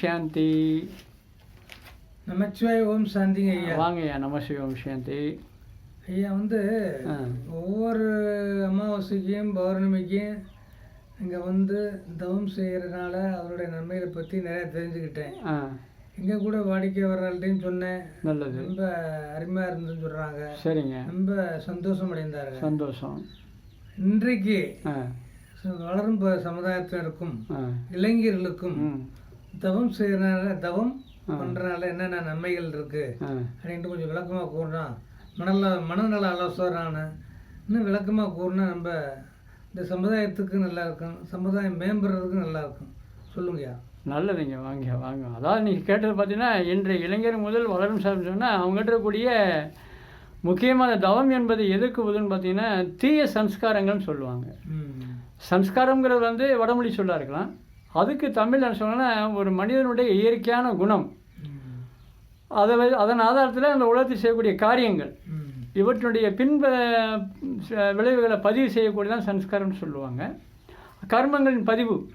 சாந்தி நமச்சிவாய் ஓம் சாந்திங்க ஐயா. வாங்கய்யா நம சிவம் சாந்தி. ஐயா வந்து. ஒவ்வொரு அமாவாசைக்கும் பௌர்ணமிக்கும் இங்கே வந்து தவம் செய்கிறதுனால அவருடைய நன்மைகளை பற்றி நிறைய தெரிஞ்சுக்கிட்டேன். இங்கே கூட வாடிக்கை வர்றாள்கிட்டையும் சொன்னேன். நல்லது. ரொம்ப அருமையாக இருந்துன்னு சொல்கிறாங்க சரிங்க. ரொம்ப சந்தோஷம் அடைந்தார்கள் சந்தோஷம். இன்றைக்கு வளரும் சமுதாயத்தினருக்கும் இளைஞர்களுக்கும் தவம் செய்யறதுனால தவம் ஆ. பண்றதுனால என்னென்ன நன்மைகள் இருக்கு? ஆ. அப்படின்ட்டு கொஞ்சம் விளக்கமாக கூறினா மனநல மனநல ஆலோசகரான இன்னும் விளக்கமாக கூறினா நம்ம இந்த சமுதாயத்துக்கு நல்லா இருக்கும். சமுதாயம் மேம்படுறதுக்கு நல்லா இருக்கும். சொல்லுங்கய்யா. நல்லதுங்க. வாங்க வாங்க. அதாவது நீங்கள் கேட்டது பார்த்தீங்கன்னா இன்றைய இளைஞர் முதல் வளரும் சார் சொன்னால் அவங்ககிட்ட இருக்கக்கூடிய முக்கியமான தவம் என்பது எதுக்கு உதவுன்னு பார்த்தீங்கன்னா தீய சம்ஸ்காரங்கள்னு சொல்லுவாங்க. சம்ஸ்காரங்கிறது வந்து வடமொழி சொல்லா இருக்கலாம். அதுக்கு தமிழ் என்ன சொன்னோன்னா ஒரு மனிதனுடைய இயற்கையான குணம். அதை அதன் ஆதாரத்தில் அந்த உலகத்தில் செய்யக்கூடிய காரியங்கள். ம். இவற்றுடைய பின்ப விளைவுகளை பதிவு செய்யக்கூடியதான் சம்ஸ்காரம்னு சொல்லுவாங்க. கர்மங்களின் பதிவு.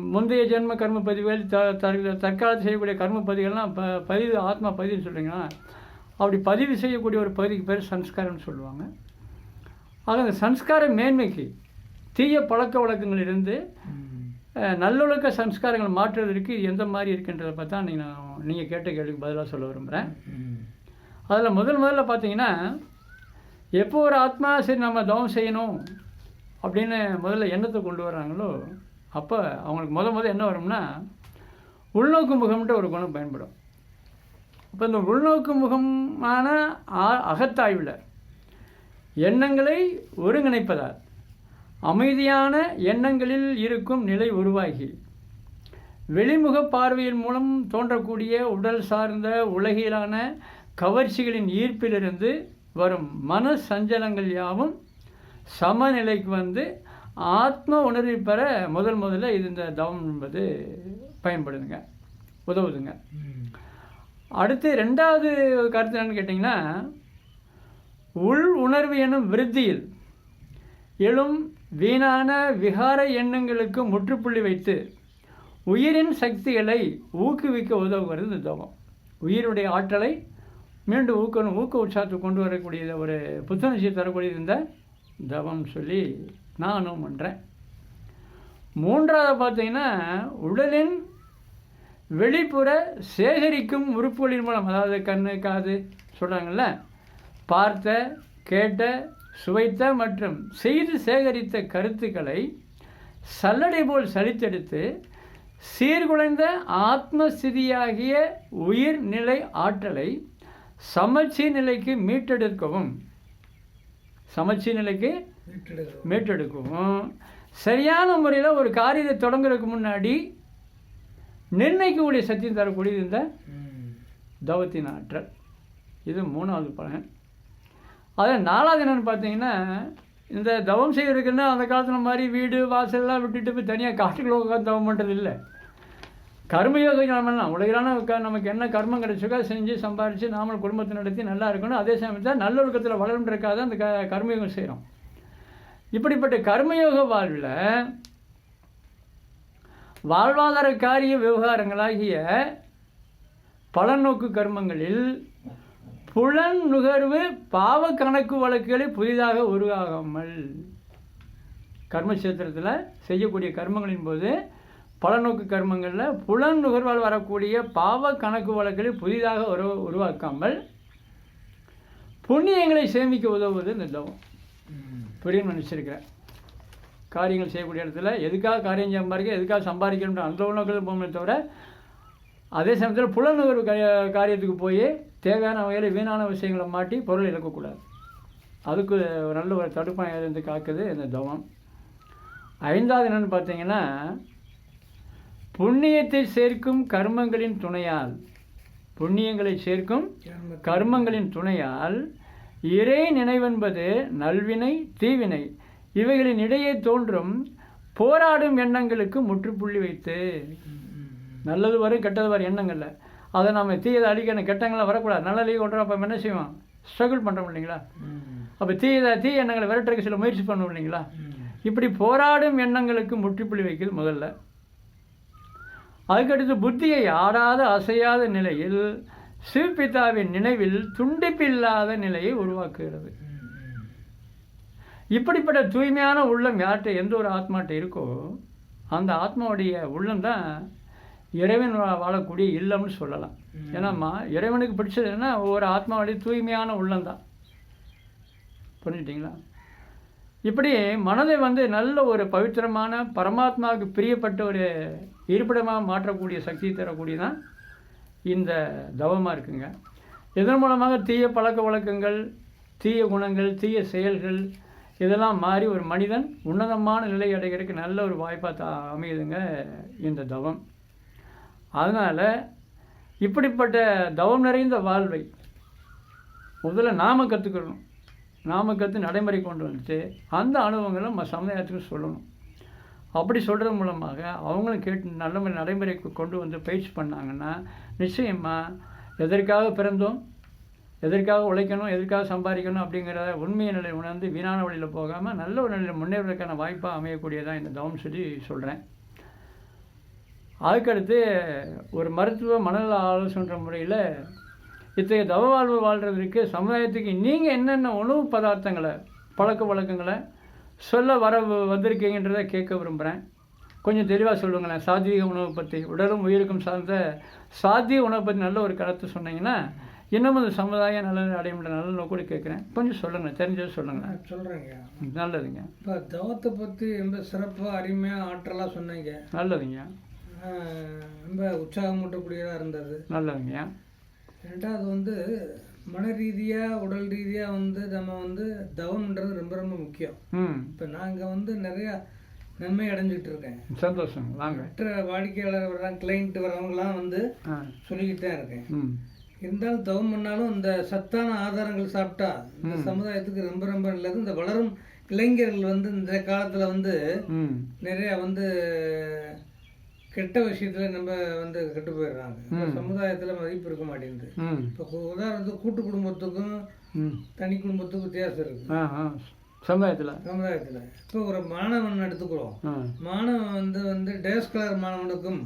முந்தைய ஜென்ம கர்ம பதிவுகள் த தற்- தற்காலத்தில் செய்யக்கூடிய கர்ம பதிவுகள்லாம் ப பதிவு ஆத்மா பதிவுன்னு சொல்கிறீங்களா அப்படி பதிவு செய்யக்கூடிய ஒரு பகுதிக்கு பேர் சம்ஸ்காரம்னு சொல்லுவாங்க. ஆக அந்த சம்ஸ்கார மேன்மைக்கு தீய பழக்க வழக்கங்களிலிருந்து நல்லொழுக்க சம்ஸ்காரங்கள் மாற்றுவதற்கு இது எந்த மாதிரி இருக்குன்றதை பார்த்தா நீங்கள் நீங்கள் கேட்ட கேள்விக்கு பதிலாக சொல்ல விரும்புகிறேன். அதில் முதல் முதல்ல பார்த்தீங்கன்னா எப்போ ஒரு ஆத்மா சரி நம்ம தவம் செய்யணும் அப்படின்னு முதல்ல எண்ணத்தை கொண்டு வர்றாங்களோ அப்போ அவங்களுக்கு முத முத என்ன வரும்னா உள்நோக்கு முகம்ன்ற ஒரு குணம் பயன்படும். அப்போ இந்த உள்நோக்கு முகமான அகத்தாய்வில் எண்ணங்களை ஒருங்கிணைப்பதால் அமைதியான எண்ணங்களில் இருக்கும் நிலை உருவாகி. வெளிமுக பார்வையின் மூலம் தோன்றக்கூடிய உடல் சார்ந்த உலகிலான கவர்ச்சிகளின் ஈர்ப்பிலிருந்து வரும் மன சஞ்சலங்கள் யாவும் சமநிலைக்கு வந்து ஆத்ம உணர்வை பெற முதல் முதல்ல இது இந்த தவம் என்பது பயன்படுதுங்க உதவுதுங்க. அடுத்து ரெண்டாவது கருத்து என்னன்னு கேட்டிங்கன்னா உள் உணர்வு எனும் விருத்தியில் எழும் வீணான விகார எண்ணங்களுக்கு முற்றுப்புள்ளி வைத்து உயிரின் சக்திகளை ஊக்குவிக்க உதவுகிறது இந்த தவம். உயிருடைய ஆற்றலை மீண்டும் ஊக்கணும் ஊக்க உற்சாகத்தை கொண்டு வரக்கூடிய ஒரு புத்துணர்ச்சியை தரக்கூடியது இந்த தவம் சொல்லி நானும் பண்ணுறேன் மூன்றாவது பார்த்தீங்கன்னா உடலின் வெளிப்புற சேகரிக்கும் உறுப்புகளின் மூலம் அதாவது கண்ணு காது சொல்கிறாங்கல்ல பார்த்த கேட்ட சுவைத்த மற்றும் செய்து சேகரித்த கருத்துக்களை சல்லடை போல் சலித்தெடுத்து சீர்குலைந்த ஆத்மஸ்திதியாகிய உயிர்நிலை ஆற்றலை சமச்சீர் நிலைக்கு மீட்டெடுக்கவும் சமச்சீர் நிலைக்கு. மீட்டெடுக்கவும் சரியான முறையில் ஒரு காரியத்தை தொடங்குறதுக்கு முன்னாடி நிர்ணயிக்கக்கூடிய சக்தியும் தரக்கூடியது இந்த. தவத்தின் ஆற்றல் இது மூணாவது பலன் அதில் நாலாவது என்னென்னு பார்த்தீங்கன்னா இந்த தவம் செய்கிறதுக்குன்னா அந்த காலத்தில் மாதிரி வீடு வாசல்லாம் விட்டுட்டு போய் தனியாக காட்டுக்குள்ள உட்காந்து தவம் பண்ணுறது இல்லை. கர்மயோக ஞானம்லாம் உலகிலான க- நமக்கு என்ன கர்மம் கிடைச்சிருக்கோ செஞ்சு சம்பாரித்து நாமல் குடும்பத்தை நடத்தி நல்லா இருக்கணும். அதே சமயத்தில் நல்லொழுக்கத்தில் வளர்ந்துருக்காத தான் அந்த க கர்மயோகம் செய்கிறோம் இப்படிப்பட்ட கர்மயோக வாழ்வில் வாழ்வாதார காரிய விவகாரங்களாகிய பலநோக்கு கர்மங்களில் புலன் நுகர்வு பாவ கணக்கு வழக்குகளை புதிதாக உருவாகாமல். கர்மக்ஷேத்திரத்தில் செய்யக்கூடிய கர்மங்களின் போது பலநோக்கு கர்மங்களில் புலன் நுகர்வால் வரக்கூடிய பாவ கணக்கு வழக்குகளை புதிதாக உரு உருவாக்காமல் புண்ணியங்களை சேமிக்க உதவுவது இந்த தவம். புரியும் நினச்சிருக்கிறேன். காரியங்கள் செய்யக்கூடிய இடத்துல எதுக்காக காரியம் சம்பாதிக்க எதுக்காக சம்பாதிக்கணுன்ற அந்த உணவுகள் போகணுமே தவிர அதே சமயத்தில் புலநுகர்வு காரியத்துக்கு போய் தேவையான வகையில் வீணான விஷயங்களை மாட்டி பொருள் இழக்கக்கூடாது. அதுக்கு நல்ல ஒரு தடுப்பாக இருந்து காக்குது இந்த தவம். ஐந்தாவது என்னென்னு பார்த்தீங்கன்னா புண்ணியத்தை சேர்க்கும் கர்மங்களின் துணையால் புண்ணியங்களை சேர்க்கும் கர்ம- கர்மங்களின் துணையால் இறை நினைவென்பது நல்வினை தீவினை. இவைகளின் இடையே தோன்றும் போராடும் எண்ணங்களுக்கு முற்றுப்புள்ளி வைத்து. நல்லது வரும் கெட்டது வரும் எண்ணங்கள்ல. அதை நம்ம தீயதை அழிக்கணும் கெட்டங்கள்லாம் வரக்கூடாது. நல்லதையும் கொண்டு வர அப்போ என்ன செய்வோம்? ஸ்ட்ரகிள் பண்ணுறோம் இல்லைங்களா. அப்போ தீயதை தீய எண்ணங்களை விரட்டுறதுக்கு சில முயற்சி பண்ணுவோம் இல்லைங்களா. இப்படி போராடும் எண்ணங்களுக்கு முற்றுப்புள்ளி வைக்கிறது முதல்ல. அதுக்கடுத்து புத்தியை ஆடாத அசையாத நிலையில் சிவபிதாவின் நினைவில் துண்டிப்பில்லாத நிலையை உருவாக்குகிறது. இப்படிப்பட்ட தூய்மையான உள்ளம் யார்கிட்ட எந்த ஒரு ஆத்மாட்ட இருக்கோ அந்த ஆத்மாவுடைய உள்ளம் தான் இறைவன் வாழக்கூடிய இல்லம்னு சொல்லலாம். ஏன்னாம்மா இறைவனுக்கு பிடிச்சது என்ன ஒவ்வொரு ஆத்மாவுடைய தூய்மையான உள்ளம் தான் புரிஞ்சுட்டிங்களா? இப்படி மனதை வந்து நல்ல ஒரு பவித்திரமான பரமாத்மாவுக்கு பிரியப்பட்ட ஒரு இருப்பிடமாக மாற்றக்கூடிய சக்தி தரக்கூடியதான் இந்த தவமாக இருக்குங்க. இதன் மூலமாக தீய பழக்க வழக்கங்கள் தீய குணங்கள் தீய செயல்கள் இதெல்லாம் மாறி ஒரு மனிதன் உன்னதமான நிலை அடைகிறதுக்கு நல்ல ஒரு வாய்ப்பாக தா அமையுதுங்க இந்த தவம். அதனால் இப்படிப்பட்ட தவம் நிறைந்த வாழ்வை முதல்ல நாம கற்றுக்கணும் நாம கற்று நடைமுறை கொண்டு வந்துட்டு அந்த அனுபவங்களை நம்ம சமுதாயத்துக்கு சொல்லணும். அப்படி சொல்கிறது மூலமாக அவங்களும் கேட்டு நல்ல முறை நடைமுறைக்கு கொண்டு வந்து பயிற்சி பண்ணாங்கன்னா நிச்சயமாக எதற்காக பிறந்தோம் எதற்காக உழைக்கணும் எதற்காக சம்பாதிக்கணும் அப்படிங்கிற உண்மையை நிலை உணர்ந்து வீணான வழியில் போகாமல் நல்ல ஒரு நிலையில் முன்னேறதுக்கான வாய்ப்பாக அமையக்கூடியதான் இந்த தவம் சொல்லி சொல்கிறேன் அதுக்கடுத்து ஒரு மருத்துவ மனநல ஆலோசனை முறையில் இத்தகைய தவ வாழ்வு வாழ்கிறதுக்கு சமுதாயத்துக்கு நீங்கள் என்னென்ன உணவு பதார்த்தங்களை பழக்க வழக்கங்களை சொல்ல வர வந்திருக்கீங்கன்றதை கேட்க விரும்புகிறேன் கொஞ்சம் தெளிவாக சொல்லுங்களேன். சாத்வீக உணவை பற்றி உடலும் உயிருக்கும் சார்ந்த சாத்வீக உணவை பற்றி நல்ல ஒரு கருத்து சொன்னீங்கன்னா இன்னும் அந்த சமுதாயம் நல்ல அடைமுறை நல்ல நோக்கோடு கேட்குறேன். கொஞ்சம் சொல்லுங்கள் தெரிஞ்சது சொல்லுங்கள் சொல்கிறேங்க நல்லதுங்க. இப்போ தவத்தை பற்றி ரொம்ப சிறப்பாக அருமையாக ஆற்றலாக சொன்னீங்க. நல்லதுங்க. ரொம்ப உற்சாகமூட்டக்கூடியதாக இருந்தது. நல்லதுங்க ரெண்டாவது வந்து மன ரீதியாக உடல் ரீதியாக வந்து நம்ம வந்து தவம்ன்றது ரொம்ப ரொம்ப முக்கியம். இப்போ நாங்கள் வந்து நிறையா நன்மை அடைஞ்சிட்டு இருக்கேன். சந்தோஷம் வாங்க. மற்ற வாடிக்கையாளர் வர்றாங்க கிளைண்ட் வர்றவங்கலாம் வந்து சொல்லிக்கிட்டு தான் இருக்கேன். இருந்தாலும் தவம் பண்ணாலும் இந்த சத்தான ஆதாரங்கள் சாப்பிட்டா இந்த சமுதாயத்துக்கு ரொம்ப ரொம்ப நல்லது. இந்த வளரும் இளைஞர்கள் வந்து இந்த காலத்தில் வந்து நிறைய வந்து கெட்ட விஷயத்துல நம்ம வந்து கெட்டு போயிடுறாங்க. சமுதாயத்துல மதிப்பு இருக்க மாட்டேங்குது. இப்போ உதாரணத்துக்கு கூட்டு குடும்பத்துக்கும் தனி குடும்பத்துக்கும் வித்தியாசம் இருக்கு. சமுதாயத்தில்? சமுதாயத்துல. இப்போ ஒரு மாணவன் எடுத்துக்கிறோம். மாணவன் வந்து வந்து டேஸ் கலர் மாணவனுக்கும்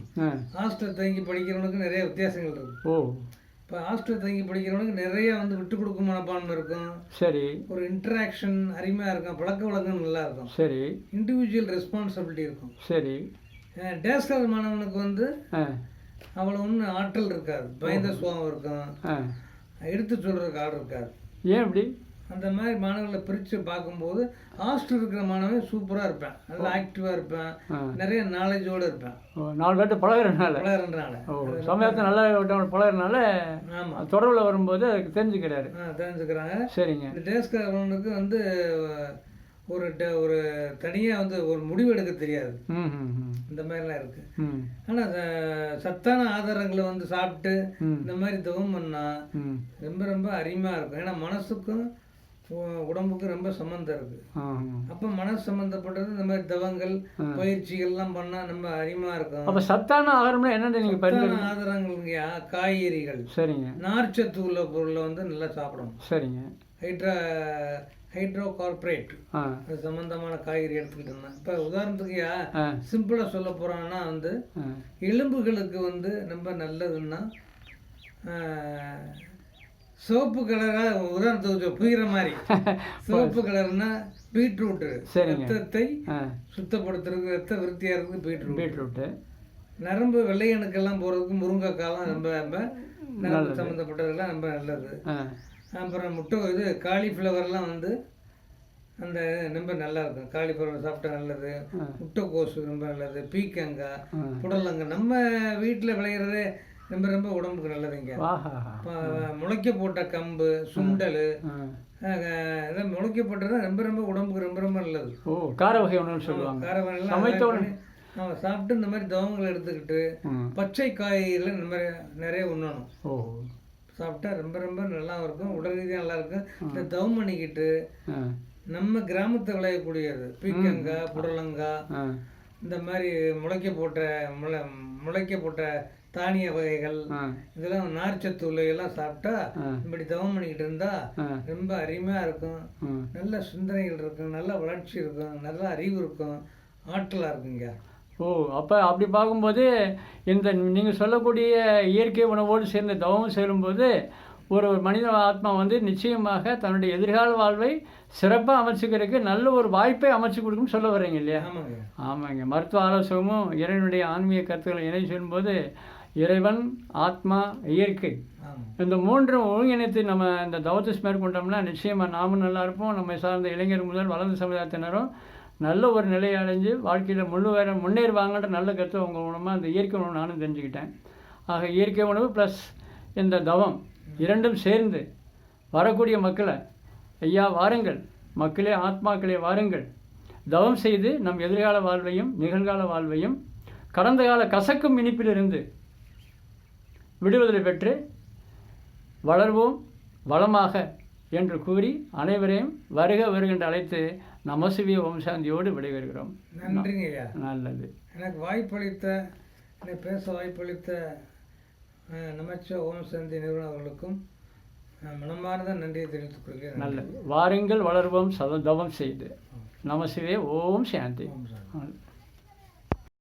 ஹாஸ்டல் தங்கி படிக்கிறவனுக்கும் நிறைய வித்தியாசங்கள் இருக்கு. ஓ. இப்போ ஹாஸ்டல் தங்கி படிக்கிறவனுக்கு நிறைய வந்து விட்டு கொடுக்கும் மனப்பான்மை இருக்கும். சரி. ஒரு இன்டராக்ஷன் அருமையாக இருக்கும். பழக்க வழக்கம் நல்லா இருக்கும். சரி. இண்டிவிஜுவல் ரெஸ்பான்சிபிலிட்டி இருக்கும். சரி. டேஸ் கலர் மாணவனுக்கு வந்து அவ்வளோ ஒன்றும் ஆற்றல் இருக்காது. பயந்த சுபாவம் இருக்கும். எடுத்து சொல்கிறதுக்கு ஆள் இருக்காது. ஏன் இப்படி அந்த மாதிரி மாணவர்களை பிரித்து பார்க்கும்போது ஹாஸ்டல் இருக்கிற மாணவன் சூப்பராக இருப்பேன். நல்லா ஆக்டிவாக இருப்பேன். நிறைய நாலேஜோடு இருப்பேன். நாலு பேர்ட்ட பழகுறதுனால? வளர்றதுனால ஓ சமயத்தை நல்லா ஒருத்தவங்க பழகுறதுனால ஆமாம் தொடர்பில் வரும்போது அதுக்கு தெரிஞ்சுக்கிறாரு. ஆ தெரிஞ்சுக்கிறாங்க. சரிங்க. இந்த டேஸ்காரனுக்கு வந்து ஒரு ஒரு தனியாக வந்து ஒரு முடிவு எடுக்க தெரியாது இந்த மாதிரிலாம் இருக்குது ம். ஆனால் சத்தான ஆதாரங்களை வந்து சாப்பிட்டு இந்த மாதிரி தவம் பண்ணால் ரொம்ப ரொம்ப அருமையாக இருக்கும். ஏன்னா மனசுக்கும் உடம்புக்கும் ரொம்ப சம்மந்தம் ம். அப்போ மனசு சம்மந்தப்பட்டது இந்த மாதிரி தவங்கள். பயிற்சிகள்லாம் பண்ணால் ரொம்ப அருமையாக இருக்கும். அப்போ சத்தான ஆகாரம்னா என்னென்னு நீங்கள் சத்தான ஆதாரங்கள்ங்கய்யா காய்கறிகள். சரிங்க. நார்ச்சத்து உள்ள பொருளை வந்து நல்லா சாப்பிடணும். சரிங்க. ஹைட்ரா ஹைட்ரோ கார்பரேட் அது சம்மந்தமான காய்கறி எடுத்துக்கிட்டு இருந்தேன். இப்போ உதாரணத்துக்குயா ஆ. சிம்பிளாக சொல்ல போகிறோன்னா வந்து எலும்புகளுக்கு வந்து ரொம்ப நல்லதுன்னா சிவப்பு கலராக உதாரணத்துக்கு புரிகிற மாதிரி. சிவப்பு கலர்னா சரிங்க. ரத்தத்தை சுத்தப்படுத்துறதுக்கு ரத்த விருத்தியாக இருக்குது பீட்ரூட் பீட்ரூட்டு. நரம்பு வெள்ளையணுக்கெல்லாம் போகிறதுக்கு முருங்கைக்காலாம் ரொம்ப ரொம்ப நரம்பு சம்மந்தப்பட்டதெல்லாம் ரொம்ப நல்லது. அப்புறம் முட்டை இது காலிஃப்ளவர்லாம் வந்து அந்த ரொம்ப நல்லா இருக்கும். காலிஃப்ளவர் சாப்பிட்டா நல்லது. முட்டைக்கோசு ரொம்ப நல்லது. பீக்கங்காய். புடலங்காய் நம்ம வீட்டில் விளையிறது ரொம்ப ரொம்ப உடம்புக்கு நல்லதுங்க. முளைக்க போட்ட கம்பு சுண்டல் இதெல்லாம் முளைக்க போட்டது ரொம்ப ரொம்ப உடம்புக்கு ரொம்ப ரொம்ப நல்லது. ஓ கார வகை உணவுன்னு சொல்லுவாங்க. சமைத்த உடனே. நம்ம சாப்பிட்டு இந்த மாதிரி தவங்களை எடுத்துக்கிட்டு பச்சை காய்கறிகள் இந்த மாதிரி நிறைய உண்ணணும். சாப்பிட்டா ரொம்ப ரொம்ப நல்லா இருக்கும் உடல் ரீதியாக நல்லா இருக்கும் இந்த தவம் பண்ணிக்கிட்டு நம்ம கிராமத்தை விளையக்கூடியது. பீக்கங்காய் புடலங்காய் இந்த மாதிரி முளைக்க போட்ட முளை முளைக்க போட்ட தானிய வகைகள் இதெல்லாம் நார்ச்சத்து உள்ளவையெல்லாம் சாப்பிட்டா. இப்படி தவம் பண்ணிக்கிட்டு இருந்தா ரொம்ப அருமையாக இருக்கும். நல்ல சிந்தனைகள் இருக்கும். நல்ல வளர்ச்சி இருக்கும். நல்ல அறிவு இருக்கும். ஆற்றலாக இருக்குங்க. ஓ அப்போ அப்படி பார்க்கும்போது இந்த நீங்கள் சொல்லக்கூடிய இயற்கை உணவோடு சேர்ந்து தவம் சேரும்போது ஒரு ஒரு மனித ஆத்மா வந்து நிச்சயமாக தன்னுடைய எதிர்கால வாழ்வை சிறப்பாக அமைச்சுக்கிறதுக்கு நல்ல ஒரு வாய்ப்பை அமைச்சு கொடுக்குன்னு சொல்ல வர்றீங்க இல்லையா? ஆமாங்க. ஆமாங்க. மருத்துவ ஆலோசகமும் இறைவனுடைய ஆன்மீக கருத்துக்களை இணை சொல்லும்போது இறைவன் ஆத்மா இயற்கை. இந்த மூன்றும் ஒருங்கிணைத்து நம்ம இந்த தவத்தை மேற்கொண்டோம்னா நிச்சயமாக நாமும் நல்லா இருப்போம். நம்மை சார்ந்த இளைஞர் முதல் வளர்ந்த சமுதாயத்தினரும் நல்ல ஒரு நிலையை அடைஞ்சு வாழ்க்கையில் முன்னுவேற முன்னேறுவாங்கன்ற நல்ல கருத்தை உங்கள் மூலமாக இந்த இயற்கை உணவு நானும் தெரிஞ்சுக்கிட்டேன். ஆக இயற்கை உணவு ப்ளஸ் இந்த தவம் இரண்டும் சேர்ந்து வரக்கூடிய மக்களை ஐயா வாருங்கள் மக்களே ஆத்மாக்களே வாருங்கள். தவம் செய்து நம் எதிர்கால வாழ்வையும் நிகழ்கால வாழ்வையும் கடந்த கால கசக்கும் இனிப்பிலிருந்து விடுதலை பெற்று வளர்வோம் வளமாக என்று கூறி அனைவரையும் வருக வருகின்ற அழைத்து நமசிவிய வம்சாந்தியோடு விடைபெறுகிறோம். நன்றிங்க நல்லது. எனக்கு வாய்ப்பளித்த என்னை பேச வாய்ப்பளித்த அஹ், நமச்சிவ ஓம் சந்தி நிறுவனம் அவர்களுக்கும் மனமார்ந்த நன்றியை தெரிவித்துக் கொள்கிறேன். நல்லது. வாருங்கள் வளர்வோம் சத தவம் செய்து. நமசிவே ஓம் சாந்தி. ஓம் சாந்தி.